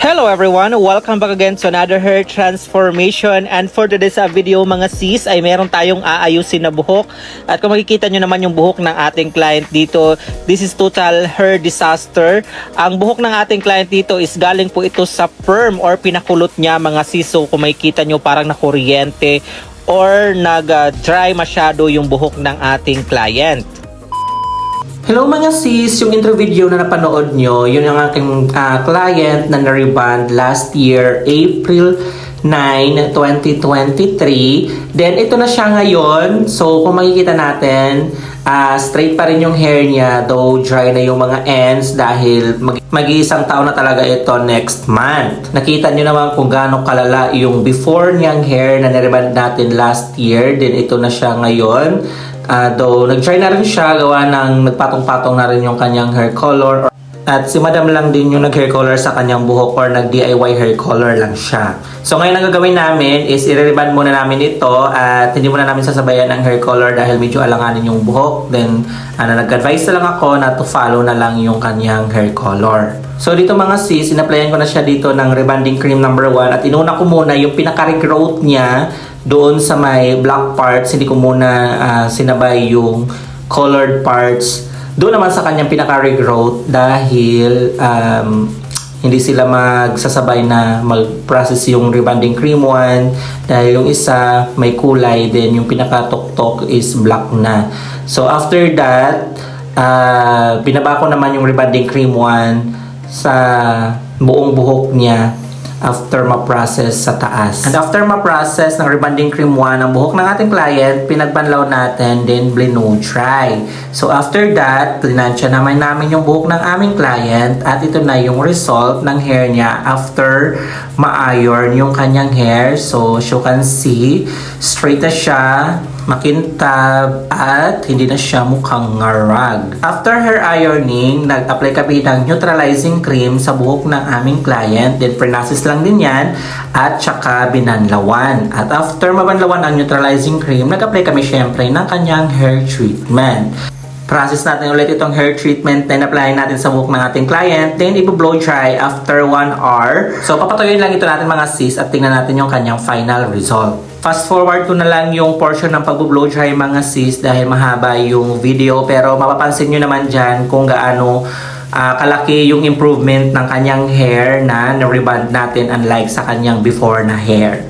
Hello everyone! Welcome back again to another hair transformation. And for today's uh, video mga sis ay meron tayong aayusin na buhok. At kung makikita nyo naman yung buhok ng ating client dito this is total hair disaster. Ang buhok ng ating client dito is galing po ito sa perm or pinakulot niya mga sis. So kung makikita nyo parang nakuryente or nag-dry masyado yung buhok ng ating client Hello mga sis, yung intro video na napanood nyo, yun yung aking ah, client na na-reband last year, April 9, 2023. Then ito na siya ngayon. So kung makikita natin, ah, straight pa rin yung hair niya, though dry na yung mga ends dahil mag- mag-iisang taon na talaga ito next month. Nakita nyo naman kung gaano kalala yung before niyang hair na nireband natin last year. Then ito na siya ngayon. Ah, though, nag-try na rin siya, gawa ng nagpatong-patong na rin yung kanyang hair color. At si madam lang din yung nag-hair color sa kanyang buhok or nag-DIY hair color lang siya. So ngayon ang gagawin namin is i-reband muna namin ito at hindi muna namin sasabayan ang hair color dahil medyo alanganin yung buhok. Then, ano, nag-advise na lang ako na to follow na lang yung kanyang hair color. So dito mga sis, inaplayan ko na siya dito ng rebanding cream number 1 at inuna ko muna yung pinaka-regrowth niya doon sa may black parts, hindi ko muna ah, sinabay yung colored parts. Doon naman sa kanyang pinaka-regrowth dahil um, hindi sila magsasabay na mag-process yung rebanding cream 1 dahil yung isa may kulay then yung pinaka-tok-tok is black na. So after that, ah, binaba ko naman yung rebanding cream 1 sa buong buhok niya after ma-process sa taas. And after ma-process ng rebanding cream 1 ang buhok ng ating client, pinagbanlaw natin, then blino dry. So after that, plinansya naman namin yung buhok ng aming client at ito na yung result ng hair niya after ma-iron yung kanyang hair. So as you can see, straight na siya, makintab, at hindi na siya mukhang ngarag. After hair ironing, nag-apply kami ng neutralizing cream sa buhok ng aming client. Then, pernasis lang din yan. At saka binanlawan. At after mabanlawan ang neutralizing cream, nag-apply kami syempre ng kanyang hair treatment. Process natin ulit itong hair treatment na in-apply natin sa buhok ng ating client. Then, i-blow dry after 1 hour. So, papatuloy lang ito natin mga sis at tingnan natin yung kanyang final result. Fast forward ko na lang yung portion ng pag-blow dry mga sis dahil mahaba yung video. Pero mapapansin nyo naman dyan kung gaano ah, kalaki yung improvement ng kanyang hair na na-reband natin unlike sa kanyang before na hair.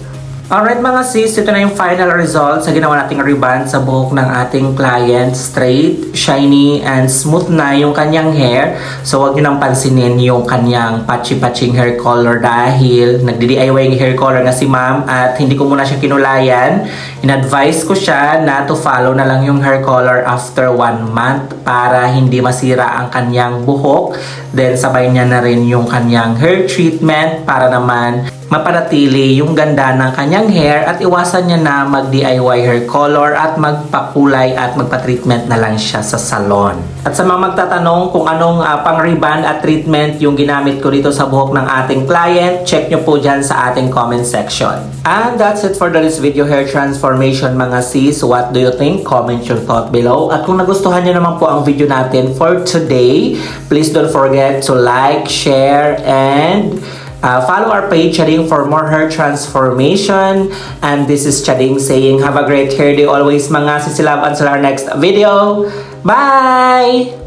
Alright mga sis, ito na yung final result sa ginawa nating reband sa buhok ng ating client. Straight, shiny, and smooth na yung kanyang hair. So huwag nyo nang pansinin yung kanyang patchy-patching hair color dahil nagdi-DIY yung hair color na si ma'am at hindi ko muna siya kinulayan. In-advise ko siya na to follow na lang yung hair color after one month para hindi masira ang kanyang buhok. Then sabay niya na rin yung kanyang hair treatment para naman mapanatili yung ganda ng kanyang hair at iwasan niya na mag-DIY hair color at magpakulay at magpa-treatment na lang siya sa salon. At sa mga magtatanong kung anong ah, pang-reband at treatment yung ginamit ko dito sa buhok ng ating client, check nyo po dyan sa ating comment section. And that's it for this video hair transformation mga sis. What do you think? Comment your thought below. At kung nagustuhan nyo naman po ang video natin for today, please don't forget to like, share, and Uh, follow our page, Chading, for more hair transformation. And this is Chading saying, have a great hair day always mga sisilab until our next video. Bye!